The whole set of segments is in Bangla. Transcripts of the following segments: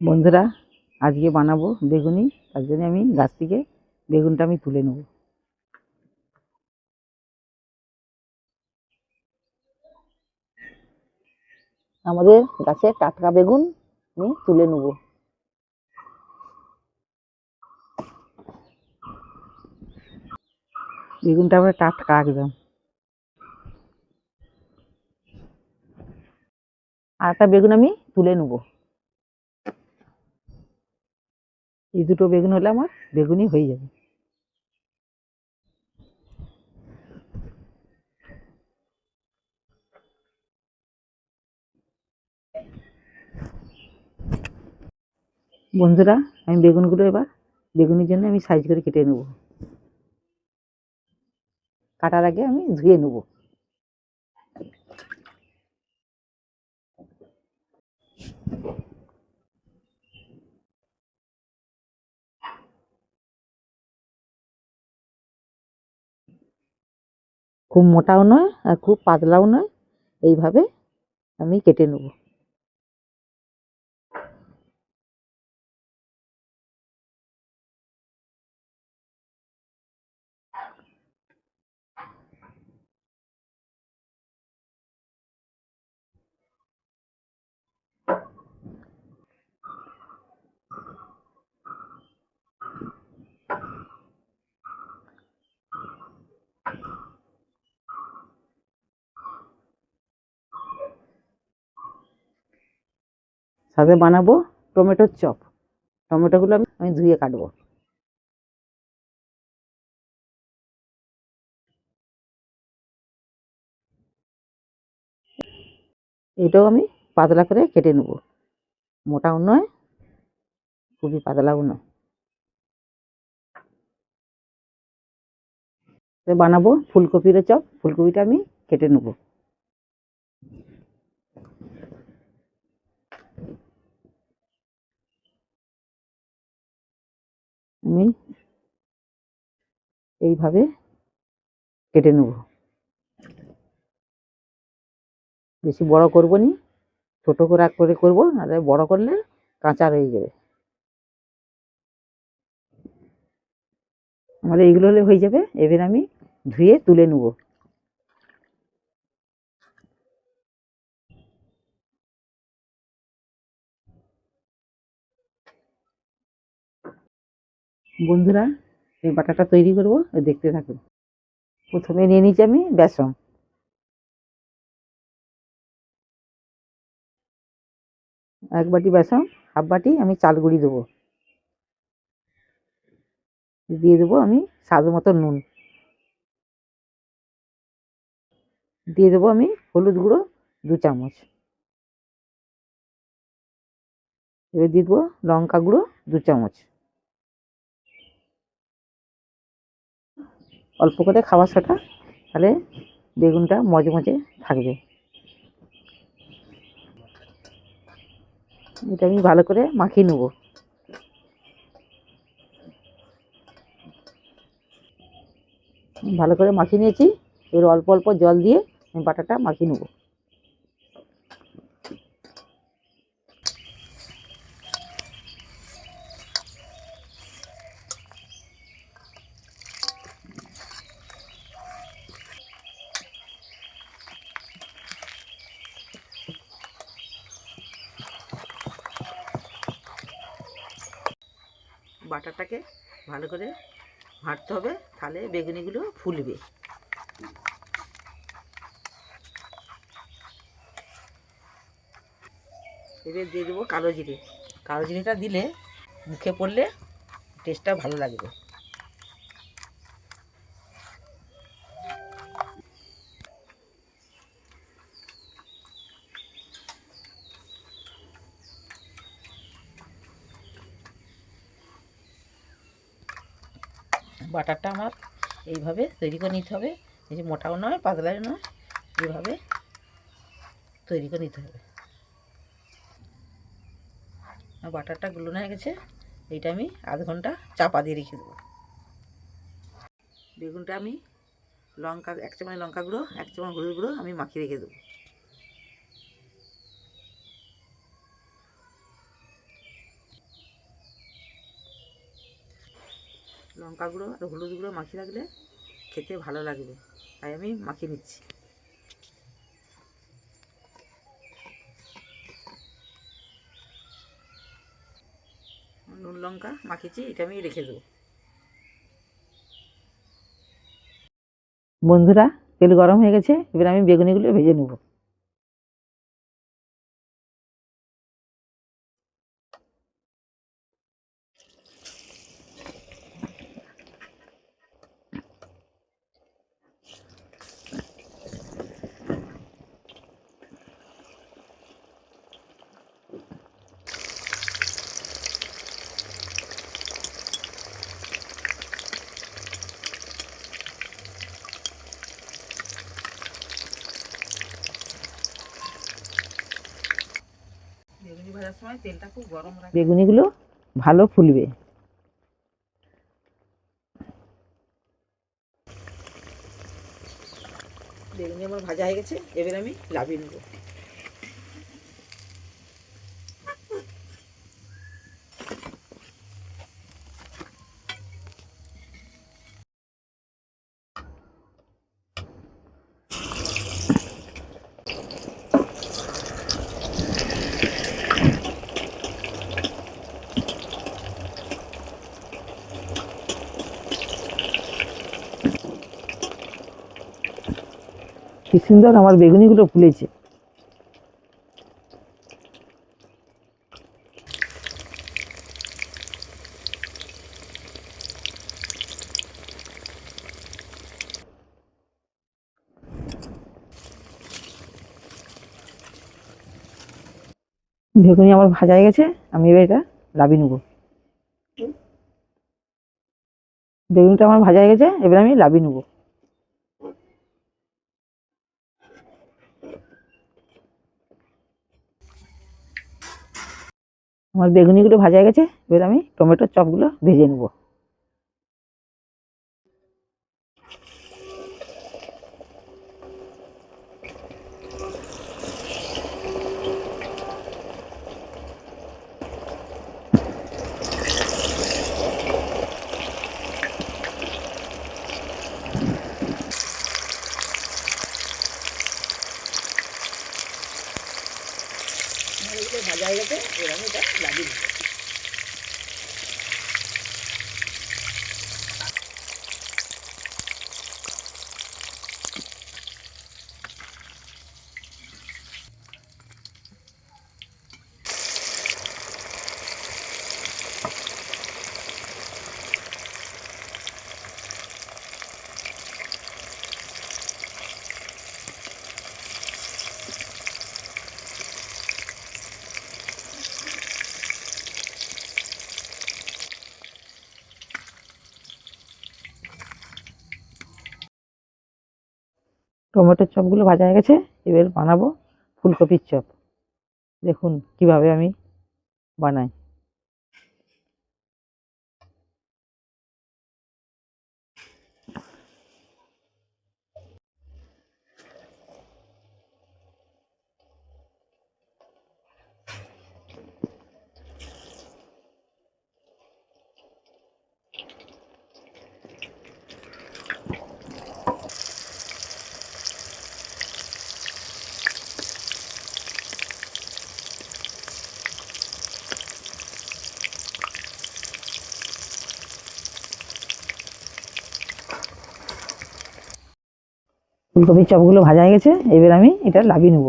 বন্ধুরা, আজকে বানাবো বেগুনি। তার জন্য আমি গাছ থেকে বেগুনটা আমি তুলে নেব। আমাদের গাছে টাটকা বেগুন আমি তুলে নেব। বেগুনটা আমরা টাটকা একদম। আর একটা বেগুন আমি তুলে নেব। এই দুটো বেগুন হলে আমার বেগুনই হয়ে যাবে। বন্ধুরা, আমি বেগুনগুলো এবার বেগুনের জন্য আমি সাইজ করে কেটে নেব। কাটার আগে আমি ধুয়ে নেব। খুব মোটাও নয় আর খুব পাতলাও নয়। এইভাবে আমি কেটে নেব। সাথে বানাবো টমেটোর চপ। টমেটোগুলো আমি আমি ধুয়ে কাটবো। এটাও আমি পাতলা করে কেটে নেব। মোটাও নয়, খুবই পাতলাও নয়। বানাবো ফুলকপিরও চপ, ফুলকপিটা আমি কেটে নেব। আমি এইভাবে কেটে নেব। বেশি বড় করব নি, ছোটো করে করে করব আর বড় করলে কাঁচা রয়ে যাবে। আমাদের এইগুলো হলে হয়ে যাবে। এবার আমি ধুয়ে তুলে নেব। বন্ধুরা, এই বাটাটা তৈরি করব দেখতে থাকুন। প্রথমে নিয়ে নিচ্ছি আমি বেসন। এক বাটি বেসন, হাফ বাটি আমি চাল গুঁড়ি দেবো। দিয়ে দেবো আমি স্বাদ মতো নুন। দিয়ে দেবো আমি হলুদ গুঁড়ো দু চামচ। এবার দিয়ে দেবো লঙ্কা গুঁড়ো দু চামচ। অল্প করে খাবার সোটা, তাহলে বেগুনটা মজমজে থাকবে। এটা আমি ভালো করে মাখিয়ে নেব। ভালো করে মাখিয়ে নিয়েছি এর অল্প অল্প জল দিয়ে আমি বাটাটা মাখিয়ে নেব। বাটারটাকে ভালো করে ভাঁটতে হবে, তাহলে বেগুনিগুলো ফুলবে। এবার দিয়ে দেবো কালো জিরে। কালো জিরেটা দিলে মুখে পড়লে টেস্টটা ভালো লাগবে। বাটারটা আমার এইভাবে তৈরি করে নিতে হবে। এই যে মোটাও নয়, পাতলাও নয়, এইভাবে তৈরি করে নিতে হবে। আর বাটারটা গুলো হয়ে গেছে, এইটা আমি আধ ঘণ্টা চাপা দিয়ে রেখে দেবো। বেগুনটা আমি লঙ্কা, এক চামচ লঙ্কা গুঁড়ো, এক চামচ হলুদ গুঁড়ো আমি মাখিয়ে রেখে দেবো। লঙ্কা গুঁড়ো আর হলুদ গুঁড়ো মাখিয়ে রাখলে খেতে ভালো লাগবে। তাই আমি মাখিয়ে নিচ্ছি। নুন, লঙ্কা মাখিয়েছি, এটা আমি রেখে দেবো। বন্ধুরা, তেল গরম হয়ে গেছে, এবার আমি বেগুনিগুলো ভেজে নেব। তেলটা খুব গরম রাখবে। বেগুনিগুলো ভালো ফুলবে। বেগুনি আমার ভাজা হয়ে গেছে এবার আমি লাভিয়ে নেব। কি সুন্দর আমার বেগুনিগুলো ফুলেছে। বেগুনি আমার ভাজা গেছে, আমি এবার এটা লাবি নেব। বেগুনিটা আমার ভাজা হয়ে গেছে, এবার আমি লাবি নেব। আমার বেগুনিগুলো ভাজা হয়ে গেছে এবার আমি টমেটোর চপগুলো ভেজে নেব। ভাজা হয়ে গেছে এরকম এটা লাগিয়ে নেব টমেটোর চপগুলো ভাজা হয়ে গেছে এবার বানাবো ফুলকপির চপ। দেখুন কীভাবে আমি বানাই। ফুলকপির চপগুলো ভাজা হয়ে গেছে এবার আমি এটা লাভিয়ে নেব।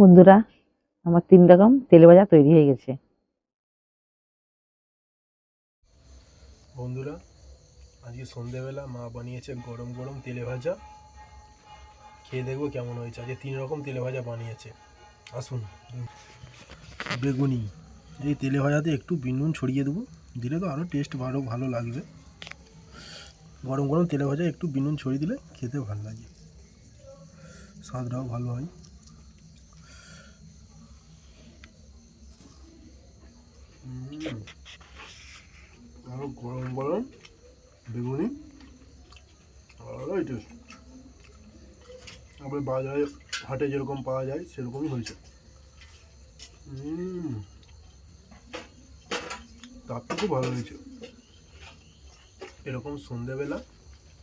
বন্ধুরা, আমার তিন রকম তেলে ভাজা তৈরি হয়ে গেছে। বন্ধুরা, আজকে সন্ধেবেলা মা বানিয়েছে গরম গরম তেলে ভাজা। খেয়ে দেখব কেমন হয়েছে। আজকে তিন রকম তেলে ভাজা বানিয়েছে। আসুন, বেগুনি। এই তেলে ভাজাতে একটু বিনুন ছড়িয়ে দেবো। দিলে তো আরও টেস্ট আরও ভালো লাগবে। গরম গরম তেলে ভাজা একটু বিনুন ছড়িয়ে দিলে খেতে ভালো লাগে। স্বাদটাও ভালো হয়। উম, আরও গরম গরম বেগুনি আলাদাই টেস্ট আমরা বাজারে হাটে যেরকম পাওয়া যায় সেরকমই হয়েছে। উম, তার থেকেও ভালো হয়েছে। এরকম সন্ধেবেলা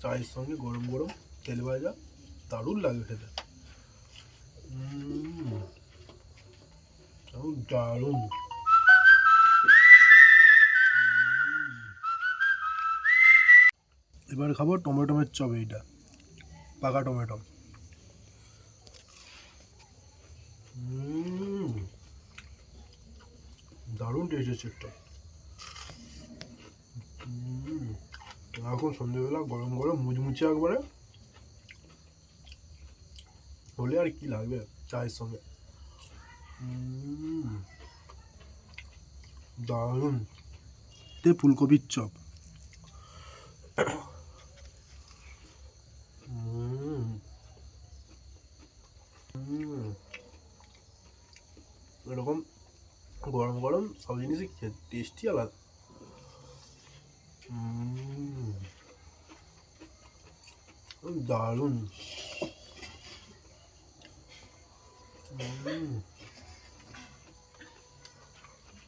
চায়ের সঙ্গে গরম গরম তেল ভাজা দারুণ লাগে খেতে। দারুণ। এবার খাব টমেটোমের চপ এইটা পাকা টমেটো। দারুণ টেস্ট হচ্ছে একটা এখন সন্ধ্যেবেলা গরম গরম মুচমুচে একবারে। হলে আর কি লাগবে চায়ের সঙ্গে? দারুণ। তে ফুলকপির চপ উম, উম, এরকম গরম গরম জিনিসই টেস্টি আলাদা উম,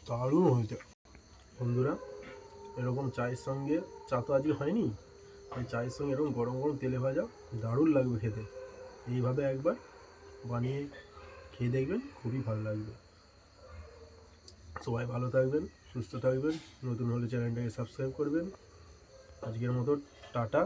দারুণ হয়েছে। বন্ধুরা এরকম চায়ের সঙ্গে চা তো আজকে হয়নি। এই চায়ের সঙ্গে এরকম গরম গরম তেলে ভাজা দারুণ লাগবে খেতে। এইভাবে একবার বানিয়ে খেয়ে দেখবেন খুবই ভালো লাগবে। সবাই ভালো থাকবেন সুস্থ থাকবেন। নতুন হলে চ্যানেলটাকে সাবস্ক্রাইব করবেন। আজকের মতো টাটা।